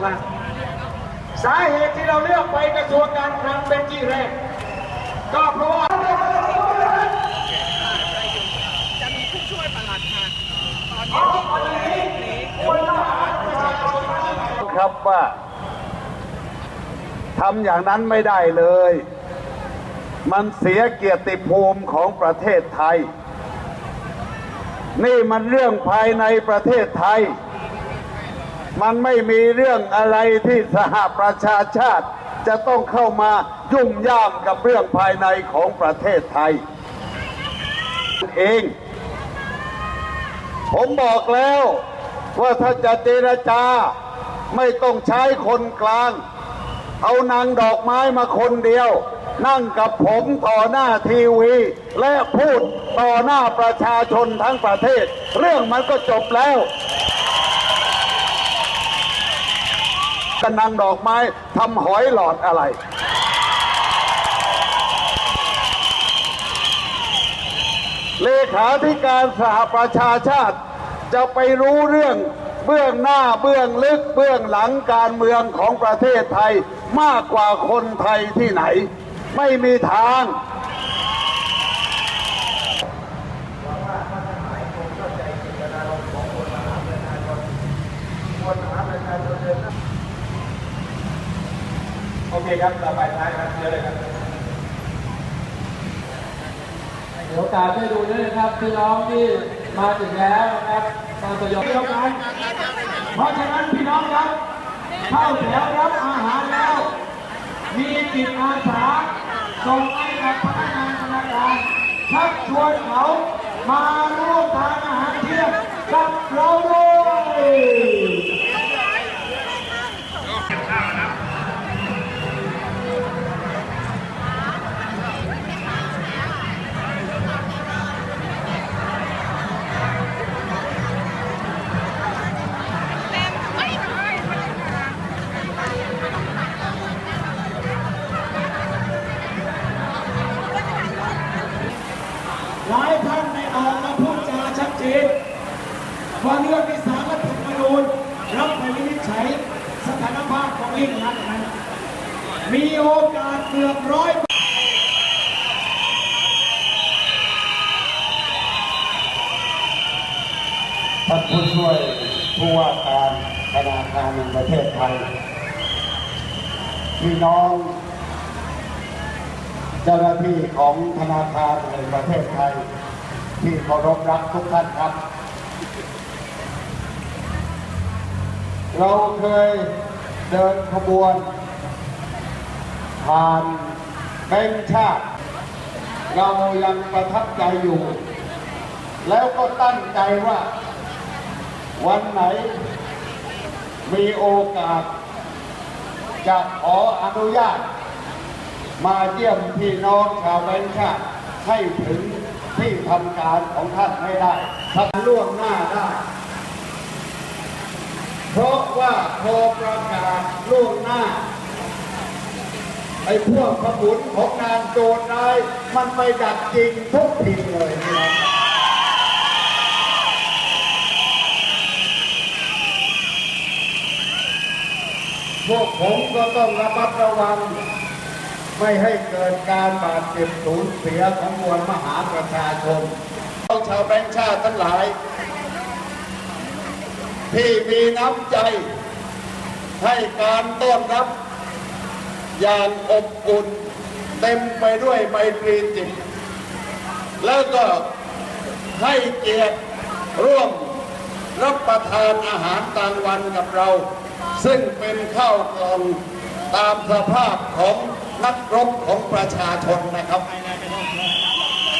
คลัสาเหตุที่เราเลือกไปกระทรวงการคลังเป็นที่แรก ก็เพราะว่าจะมีผู้ช่วยประหลัดค่ะตอนนี้ครับว่าทำอย่างนั้นไม่ได้เลย มันเสียเกียรติภูมิของประเทศไทย นี่มันเรื่องภายในประเทศไทย มันไม่มีเรื่องอะไรที่สหประชาชาติ จะต้องเข้ามายุ่งย่ามกับเรื่องภายในของประเทศไทย เอง ผมบอกแล้วว่าถ้าจะเจรจาไม่ต้องใช้คนกลาง เอานางดอกไม้มาคนเดียว นั่งกับผมต่อหน้าทีวี และพูดต่อหน้าประชาชนทั้งประเทศ เรื่องมันก็จบแล้ว กันนางดอกไม้ทำหอยหลอดอะไร เลขาธิการสหประชาชาติ จะไปรู้เรื่องเบื้องหน้าเบื้องลึกเบื้องหลังการเมืองของประเทศไทยมากกว่าคนไทยที่ไหน ไม่มีทาง คครับต่อไปท้ายครับเชิญเลยครับเดี๋ยวกาสช่วยดูด้วยนะครับพี่น้องที่มาถึงแล้วนะครับมาสยบเดียวกันเพราะฉะนั้นพี่น้องครับ เข้าแถวรับอาหารแล้ว มีจิตอาสาส่งให้กับพนักงานธนาคารชักชวนเขามา ว่าเรื่องที่สารรัฐธรรมนูญรับไปวินิจฉัยสถานภาพของยิ่งรักนั้นมีโอกาสเกือบร้อยท่านผู้ช่วยผู้ว่าการธนาคารแห่งประเทศไทยพี่น้อง เจ้าหน้าที่ของธนาคารแห่งประเทศไทย ที่เคารพรักทุกท่านครับ เราเคยเดินขบวน ผ่านแบงชาติ เรายังประทับใจอยู่ แล้วก็ตั้งใจว่า วันไหนมีโอกาส จะขออนุญาต มาเยี่ยมพี่น้องชาวแบงชาติให้ถึงที่ทำการของท่านให้ได้ท่านล่วงหน้าได้ เพราะว่า พอประกาศล่วงหน้าไอ้พวกขบุนของนางโจรนายมันไปดักจริงทุกทีเลยนี่นะพวกผมก็ต้องระมัดระวัง ไม่ให้เกิดการบาดเจ็บสูญเสียของมวลมหาประชาชนต้องชาวแบงค์ชาติทั้งหลาย ที่มีน้ำใจ ให้การต้อนรับ อย่างอบอุ่นเต็มไปด้วยไมตรีจิต แล้วก็ให้เกียรติร่วมรับประทานอาหารกลางวันกับเรา ซึ่งเป็นข้าวกล่องตามสภาพของนักรบของประชาชนนะครับ